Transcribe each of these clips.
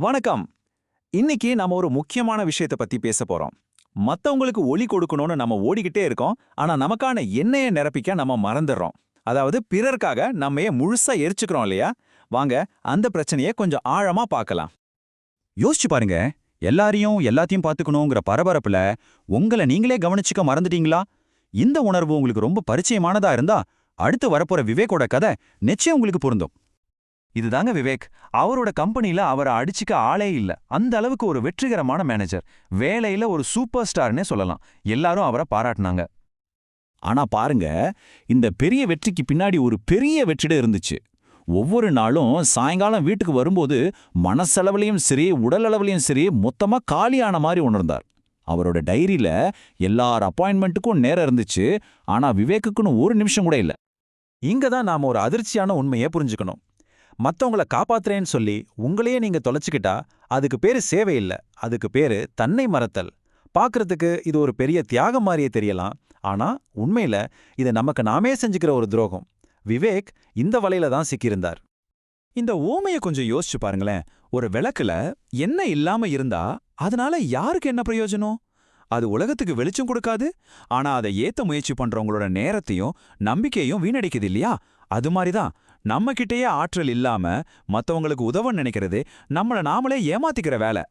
வணக்கம். இன்னைக்கு நாம ஒரு முக்கியமான விஷயத்தை பத்தி பேச போறோம். மத்தவங்களுக்கு ஒளி கொடுக்கணும்னு நம்ம ஓடிக்கிட்டே இருக்கோம். ஆனா நமக்கான எண்ணெயை நிரப்பிக்க நம்ம மறந்துடுறோம். அதாவது பிறருக்காக நம்மையே முழுசா எரிச்சுக்கிறோம் இல்லையா? வாங்க அந்த பிரச்சனையை கொஞ்சம் ஆழமா பார்க்கலாம். யோசிச்சு பாருங்க. எல்லாரையும் எல்லாத்தையும் பார்த்துக்கணுங்கிற பரபரப்புல உங்களை நீங்களே கவனிச்சுக்க மறந்துட்டீங்களா? இந்த உணர்வு உங்களுக்கு ரொம்ப பரிச்சயமானதா இருந்தா அடுத்து வரப்போற விவேக்கோட கதை நிச்சயம் உங்களுக்கு பொருந்தும். இதுதாங்க விவேக். அவரோட கம்பெனில அவரை அடிச்சுக்க ஆளே இல்ல. அந்த அளவுக்கு ஒரு வெற்றிகரமான மேனேஜர். வேலையில ஒரு சூப்பர் ஸ்டார்னே சொல்லலாம். எல்லாரும் அவரை பாராட்டினாங்க. ஆனா பாருங்க இந்த பெரிய வெற்றிக்கு பின்னாடி ஒரு பெரிய வெற்றிட இருந்துச்சு. ஒவ்வொரு நாளும் சாயங்காலம் வீட்டுக்கு வரும்போது மனசளவுலையும் சரி உடல் சரி மொத்தமா காலியான மாதிரி உணர்ந்தார். அவரோட டைரியில எல்லார் அப்பாயின்மெண்ட்டுக்கும் நேரம் இருந்துச்சு. ஆனா விவேக்குக்குன்னு ஒரு நிமிஷம் கூட இல்ல. இங்க தான் நாம ஒரு அதிர்ச்சியான உண்மையை புரிஞ்சுக்கணும். மத்தவங்கள காப்பாத்துறேன்னு சொல்லி உங்களையே நீங்க தொலைச்சுக்கிட்டா அதுக்கு பேரு சேவை இல்ல அதுக்கு பேரு தன்னை மறத்தல். பார்க்கறதுக்கு இது ஒரு பெரிய தியாகம் மாதிரியே தெரியலாம். ஆனா உண்மையில இதை நமக்கு நாமே செஞ்சுக்கிற ஒரு துரோகம். விவேக் இந்த வலையில தான் சிக்கியிருந்தார். இந்த ஓமையை கொஞ்சம் யோசிச்சு பாருங்களேன். ஒரு விளக்குல என்ன இல்லாம இருந்தா அதனால யாருக்கு என்ன பிரயோஜனம்? அது உலகத்துக்கு வெளிச்சம் கொடுக்காது. ஆனா அதை ஏத்த முயற்சி பண்றவங்களோட நேரத்தையும் நம்பிக்கையும் வீணடிக்குது இல்லையா? அது மாதிரி தான் நம்ம கிட்டேயே ஆற்றல் இல்லாம மத்தவங்களுக்கு உதவ நினைக்கிறது நம்மள நாமளே ஏமாத்திக்கிற வேலை.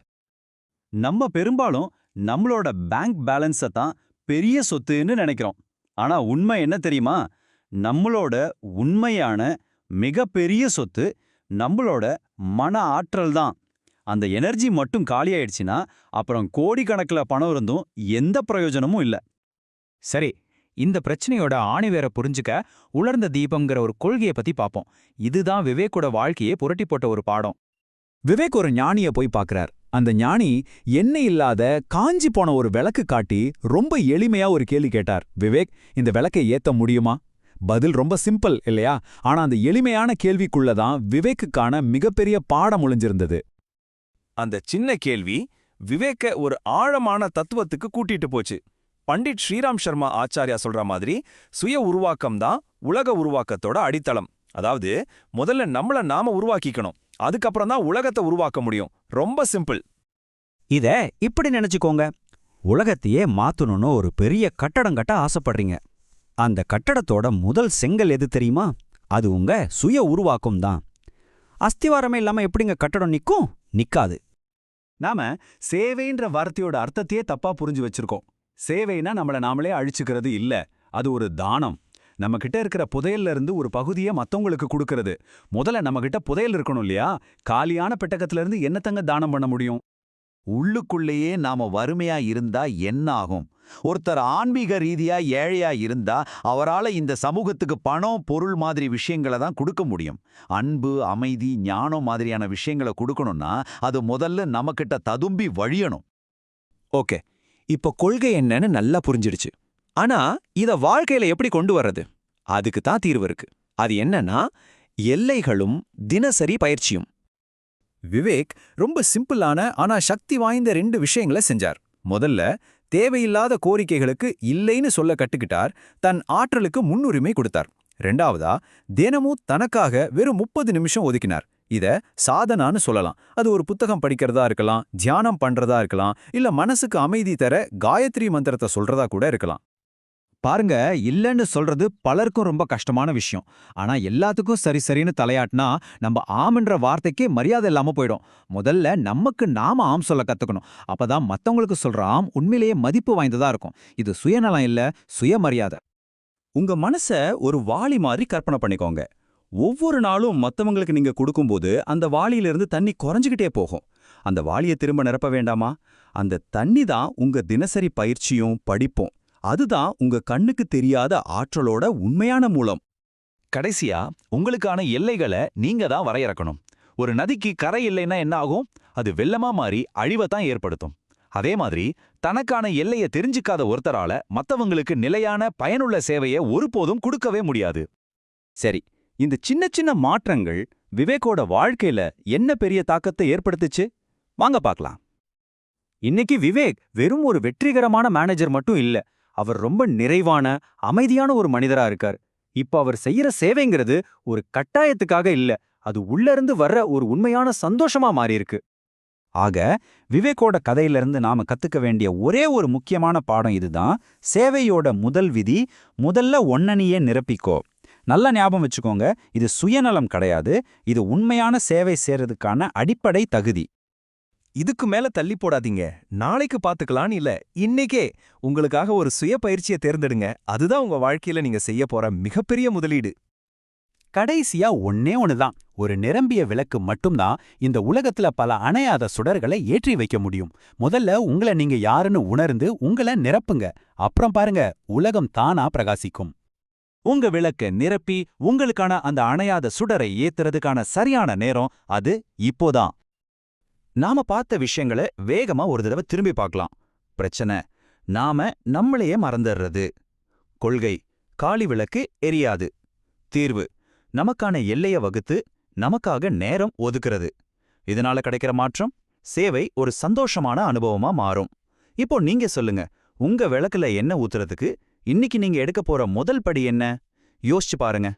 நம்ம பெரும்பாலும் நம்மளோட பேங்க் பேலன்ஸை தான் பெரிய சொத்துன்னு நினைக்கிறோம். ஆனா உண்மை என்ன தெரியுமா? நம்மளோட உண்மையான மிகப்பெரிய சொத்து நம்மளோட மன ஆற்றல் தான். அந்த எனர்ஜி மட்டும் காலியாயிடுச்சுன்னா அப்புறம் கோடிக்கணக்கில் பணம் இருந்தும் எந்த பிரயோஜனமும் இல்ல. சரி இந்த பிரச்சனையோட ஆணிவேரை புரிஞ்சுக்க உலர்ந்த தீபம்ங்கிற ஒரு கொள்கையை பத்தி பார்ப்போம் இதுதான் விவேக்கோட வாழ்க்கையை புரட்டி போட்ட ஒரு பாடம். விவேக் ஒரு ஞானிய போய் பார்க்கறார் அந்த ஞானி எண்ணெய் இல்லாத காஞ்சி போன ஒரு விளக்கு காட்டி ரொம்ப எளிமையா ஒரு கேள்வி கேட்டார். விவேக் இந்த விளக்கை ஏத்த முடியுமா? பதில் ரொம்ப சிம்பிள் இல்லையா? ஆனா அந்த எளிமையான கேள்விக்குள்ள தான் விவேக்குக்கான மிகப்பெரிய பாடம் ஒளிஞ்சிருந்தது. அந்த சின்ன கேள்வி விவேக்க ஒரு ஆழமான தத்துவத்துக்கு கூட்டிட்டு போச்சு. பண்டிட் ஸ்ரீராம் சர்மா ஆச்சாரியா சொல்ற மாதிரி சுய உருவாக்கம் தான் உலக உருவாக்கத்தோட அடித்தளம். அதாவது முதல்ல நம்மள நாம உருவாக்கிக்கணும். அதுக்கப்புறம் தான் உலகத்தை உருவாக்க முடியும். ரொம்ப சிம்பிள். இத இப்படி நினைச்சுக்கோங்க. உலகத்தையே மாத்தணும்னு ஒரு பெரிய கட்டடம் கட்ட ஆசைப்படுறீங்க. அந்த கட்டடத்தோட முதல் செங்கல் எது தெரியுமா? அது உங்க சுய உருவாக்கம் தான் அஸ்திவாரமே இல்லாம எப்படிங்க கட்டடம் நிக்கும்? நிக்காது. நாம சேவைன்ற வார்த்தையோட அர்த்தத்தையே தப்பா புரிஞ்சு வச்சிருக்கோம். சேவைனா நம்மள நாமளே அழிச்சுக்கிறது இல்ல. அது ஒரு தானம். நம்ம கிட்ட இருக்கிற புதையல்ல இருந்து ஒரு பகுதியை மத்தவங்களுக்கு கொடுக்கறது. முதல்ல நம்ம கிட்ட புதையல் இருக்கணும் இல்லையா? காலியான பெட்டகத்துல இருந்து என்னத்தங்க தானம் பண்ண முடியும்? உள்ளுக்குள்ளேயே நாம வறுமையா இருந்தா என்ன ஆகும்? ஒருத்தர் ஆன்மீக ரீதியா ஏழையா இருந்தா அவரால இந்த சமூகத்துக்கு பணம் பொருள் மாதிரி விஷயங்களை தான் கொடுக்க முடியும். அன்பு அமைதி ஞானம் மாதிரியான விஷயங்களை கொடுக்கணும்னா அது முதல்ல நம்மகிட்ட ததும்பி வழியணும். ஓகே. இப்போ கொள்கை என்னன்னு நல்லா புரிஞ்சிடுச்சு. ஆனா இத வாழ்க்கையில எப்படி கொண்டு வர்றது? அதுக்கு தான் தீர்வு இருக்கு. அது என்னன்னா எல்லைகளும் தினசரி பயிற்சியும். விவேக் ரொம்ப சிம்பிளான ஆனா சக்தி வாய்ந்த ரெண்டு விஷயங்களை செஞ்சார். முதல்ல தேவையில்லாத கோரிக்கைகளுக்கு இல்லைன்னு சொல்ல கட்டுக்கிட்டார் தன் ஆற்றலுக்கு முன்னுரிமை கொடுத்தார். ரெண்டாவதா தினமும் தனக்காக வெறும் முப்பது நிமிஷம் ஒதுக்கினார். இத சாதனான்னு சொல்லலாம். அது ஒரு புத்தகம் படிக்கிறதா இருக்கலாம் தியானம் பண்றதா இருக்கலாம் இல்ல மனசுக்கு அமைதி தர காயத்ரி மந்திரத்தை சொல்றதா கூட இருக்கலாம். பாருங்க இல்லைன்னு சொல்றது பலருக்கும் ரொம்ப கஷ்டமான விஷயம். ஆனா எல்லாத்துக்கும் சரி சரின்னு தலையாட்டினா நம்ம ஆம்ன்ற வார்த்தைக்கே மரியாதை இல்லாம போயிடும். முதல்ல நமக்கு நாம ஆம் சொல்ல கத்துக்கணும். அப்பதான் மத்தவங்களுக்கு சொல்ற ஆம் உண்மையிலேயே மதிப்பு வாய்ந்ததா இருக்கும். இது சுயநலம் இல்ல சுயமரியாதை. உங்க மனச ஒரு வாளி மாதிரி கற்பனை பண்ணிக்கோங்க. ஒவ்வொரு நாளும் மத்தவங்களுக்கு நீங்க கொடுக்கும்போது அந்த வாளியிலிருந்து தண்ணி குறைஞ்சிக்கிட்டே போகும். அந்த வாளியை திரும்ப நிரப்ப வேண்டாமா? அந்த தண்ணி தான் உங்க தினசரி பயிற்சியும் படிப்பும். அதுதான் உங்க கண்ணுக்கு தெரியாத ஆற்றலோட உண்மையான மூலம். கடைசியா உங்களுக்கான எல்லைகளை நீங்க தான் வரையறக்கணும். ஒரு நதிக்கு கரை இல்லைன்னா என்ன ஆகும்? அது வெள்ளமா மாறி அழிவைத்தான் ஏற்படுத்தும். அதே மாதிரி தனக்கான எல்லையை தெரிஞ்சுக்காத ஒருத்தரால மத்தவங்களுக்கு நிலையான பயனுள்ள சேவையை ஒருபோதும் கொடுக்கவே முடியாது. சரி இந்த சின்ன சின்ன மாற்றங்கள் விவேக்கோட வாழ்க்கையில என்ன பெரிய தாக்கத்தை ஏற்படுத்துச்சு? வாங்க பார்க்கலாம். இன்னைக்கு விவேக் வெறும் ஒரு வெற்றிகரமான மேனேஜர் மட்டும் இல்ல அவர் ரொம்ப நிறைவான அமைதியான ஒரு மனிதரா இருக்கார். இப்ப அவர் செய்யற சேவைங்கிறது ஒரு கட்டாயத்துக்காக இல்ல அது உள்ள இருந்து வர்ற ஒரு உண்மையான சந்தோஷமா மாறியிருக்கு. ஆக விவேக்கோட கதையிலிருந்து நாம கத்துக்க வேண்டிய ஒரே ஒரு முக்கியமான பாடம் இதுதான் சேவையோட முதல் விதி முதல்ல ஒன்னனியே நிரப்பிக்கோ. நல்லா ஞாபகம் வச்சுக்கோங்க இது சுயநலம் கிடையாது இது உண்மையான சேவை செய்யறதுக்கான அடிப்படை தகுதி. இதுக்கு மேல தள்ளி போடாதீங்க. நாளைக்கு பாத்துக்கலான்னு இல்ல இன்னைக்கே உங்களுக்காக ஒரு சுய பயிற்சியை தேர்ந்தெடுங்க. அதுதான் உங்க வாழ்க்கையில நீங்க செய்ய போற மிகப்பெரிய முதலீடு. கடைசியா ஒன்னே ஒண்ணுதான். ஒரு நிரம்பிய விளக்கு மட்டும்தான் இந்த உலகத்துல பல அணையாத சுடர்களை ஏற்றி வைக்க முடியும். முதல்ல உங்களை நீங்க யாருன்னு உணர்ந்து உங்களை நிரப்புங்க. அப்புறம் பாருங்க உலகம் தானா பிரகாசிக்கும். உங்க விளக்க நிரப்பி உங்களுக்கான அந்த அணையாத சுடரை ஏத்துறதுக்கான சரியான நேரம் அது இப்போதான். நாம பார்த்த விஷயங்களை வேகமா ஒரு தடவை திரும்பி பார்க்கலாம். பிரச்சனை நாம நம்மளையே மறந்துடுறது. கொள்கை காளி விளக்கு எரியாது. தீர்வு நமக்கான எல்லைய வகுத்து நமக்காக நேரம் ஒதுக்குறது. இதனால கிடைக்கிற மாற்றம் சேவை ஒரு சந்தோஷமான அனுபவமா மாறும். இப்போ நீங்க சொல்லுங்க உங்க விளக்குல என்ன ஊத்துறதுக்கு இன்னைக்கு நீங்க எடுக்க போற முதல் படி என்ன? யோசிச்சு பாருங்க.